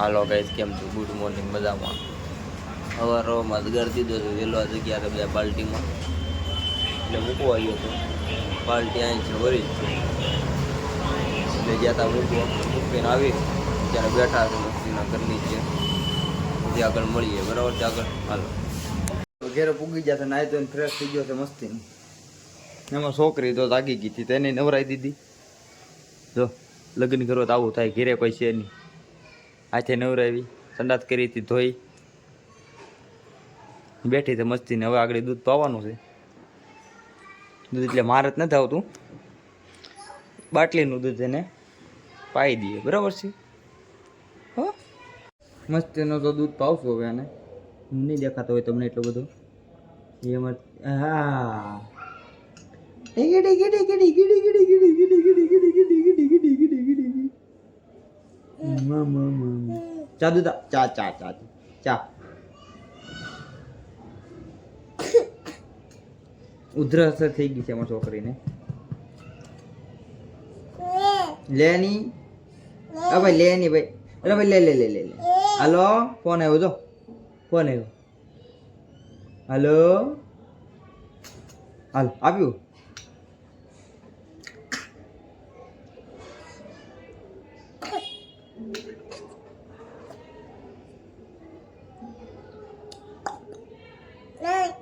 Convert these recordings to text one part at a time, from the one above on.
હાલો guys કેમ છો? Good morning મજામાં. સવારમાં ગર દીધો હતો વહેલો જગ્યા બધા બાલ્ટીમાં એટલે મૂકવા આવ્યો હતો બાલ્ટી અહીં છે વરી એટલે ગયા હતા મૂકવા. મૂકીને આવી. ત્યારે બેઠા હતા મસ્તીના ઘરની છે. ત્યાં આગળ મળીએ, બરાબર છે આગળ? હાલો. ઘેરે પૂગી જશે નાહી તો ફ્રેશ થઈ ગયો છે મસ્તી એમાં છોકરી તો જાગી ગઈ હતી તેને નવરાઈ દીધી. જો, લગ્ન કરો તો આવું થાય, ઘેરે કોઈ છે નહીં. હાથે નવરાવી સંડાત કરી હતી ધોઈ બેઠી મસ્તી ને હવે આગળ દૂધ પાવાનું છે દૂધ એટલે મારત નથી આવતું બાટલીનું દૂધ એને પાઈ દઈએ બરાબર છે હો મસ્તીનો તો દૂધ પાવશું હવે આને નહીં દેખાતો હોય તમને એટલો બધો એ અમાર હા મા મા ચા દૂધા ચા ચા ચા ચા ઉધરસ થઈ ગઈ છે અમારી છોકરીને. લેની. હા ભાઈ, લેની ભાઈ. અરે ભાઈ, લે લે લે લે લે. હાલો, ફોન આવ્યો, જો. ફોન આવ્યો. હાલો. હાલ, આપ્યું?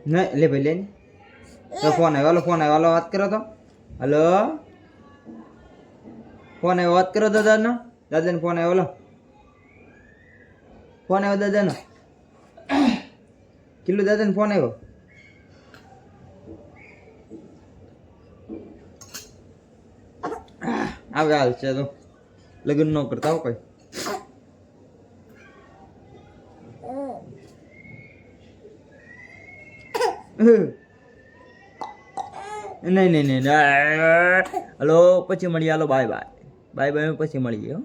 નહીં, લે ભાઈ લે તો ફોન આવ્યો, હાલો, ફોન આવ્યો. હાલો, વાત કરો તો. હલો. ફોન આવ્યો, વાત કરો દાદાનો. દાદાને ફોન આવ્યો, હલો. ફોન આવ્યો દાદાનો. કેટલું દાદાને ફોન આવ્યો. આવે, હાલ છે તો. લગ્ન ન કરતા હો કોઈ. નહીં નહીં નહીં હલો, પછી મળીએ. હાલો, બાય બાય. બાય બાય, પછી મળીએ, હો.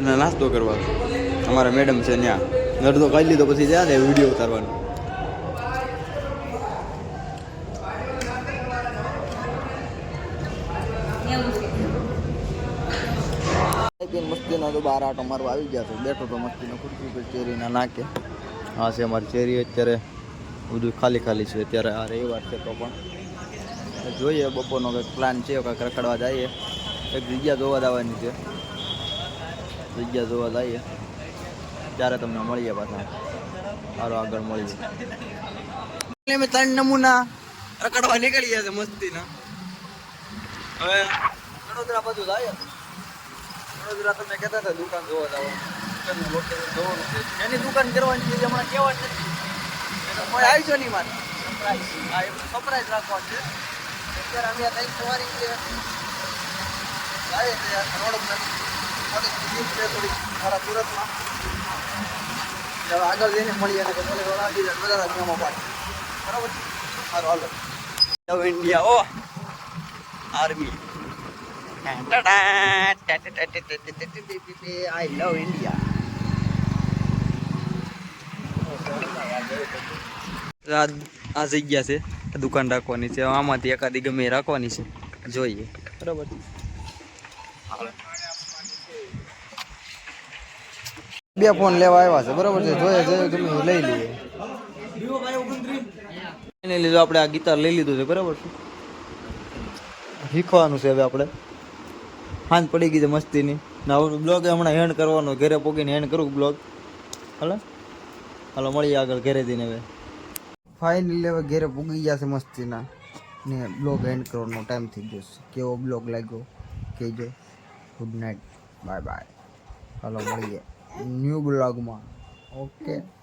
નાસ્તો કરવા. અમારા મેડમ છે ત્યાં. અડધો કાઢી લીધો, પછી જ્યાં, વીડિયો ઉતારવાનો. મસ્તીનો તો બાર આટો મારવા આવી ગયા છે. બેઠો તો મસ્તીનો ખુરશી પર ચેરીના નાકે હા, છે અમારી ચેરી અત્યારે બધું ખાલી ખાલી છે. અત્યારે આ રવિવાર છે તો પણ જોઈએ બપોરનો કંઈક પ્લાન છે, કાંઈક રખડવા જઈએ. એક જગ્યા જોવા જવાની છે. જગ્યા જોવા જઈએ. ત્યારે તમને મળીએ પાછા. સારું આગળ મળીએ. અમે ત્રણ નમૂના રખડવા નીકળી ગયા છે મસ્તીના. હવે વડોદરા બાજુ જાય તમે કહેતા હતા, દુકાન જોવા જવાનું. જોવાનું એની દુકાન કરવાની છે હમણાં કહેવાની નથી. એટલે આવી આવજો નહીં મારે. સરપ્રાઈઝ હા એમને સરપ્રાઈઝ રાખવાનું છે. અત્યારે અમે આ સવારી છે. જાય છે થોડીક છે, થોડીક મારા સુરતમાં. આગળ જઈને મળીએ અને જાય બધા નિયમો પાડી બરાબર? સારું, હાલો. ઇન્ડિયા ઓ આર્મી આઈ લવ ઇન્ડિયા આ જગ્યા છે દુકાન રાખવાની છે. આમાંથી એકાદી ગમે એ રાખવાની છે. જોઈએ. બરાબર. બે ફોન લેવા આવ્યા છે. બરાબર છે? જોઈએ જોઈએ તમે લઈ લઈએ. એને લીધું આપણે આ ગીતાર લઈ લીધું છે. બરાબર છે? શીખવાનું છે હવે આપણે. હાંજ પડી ગઈ છે મસ્તીની. ના બ્લોગ હમણાં હેન્ડ કરવાનો, ઘરે પોગીને હેન્ડ કરું બ્લોગ. હાલો? હાલો, મળીએ આગળ ઘરે જઈને હવે. ફાઇનલી હવે ઘરે પૂગી ગયા છે મસ્તીના. ને બ્લોગ એન્ડ કરવાનો ટાઈમ થઈ ગયો છે. કેવો બ્લોગ લાગ્યો? કહેજો. ગુડ નાઇટ બાય બાય હાલો, મળીએ. ન્યૂ બ્લોગમાં ઓકે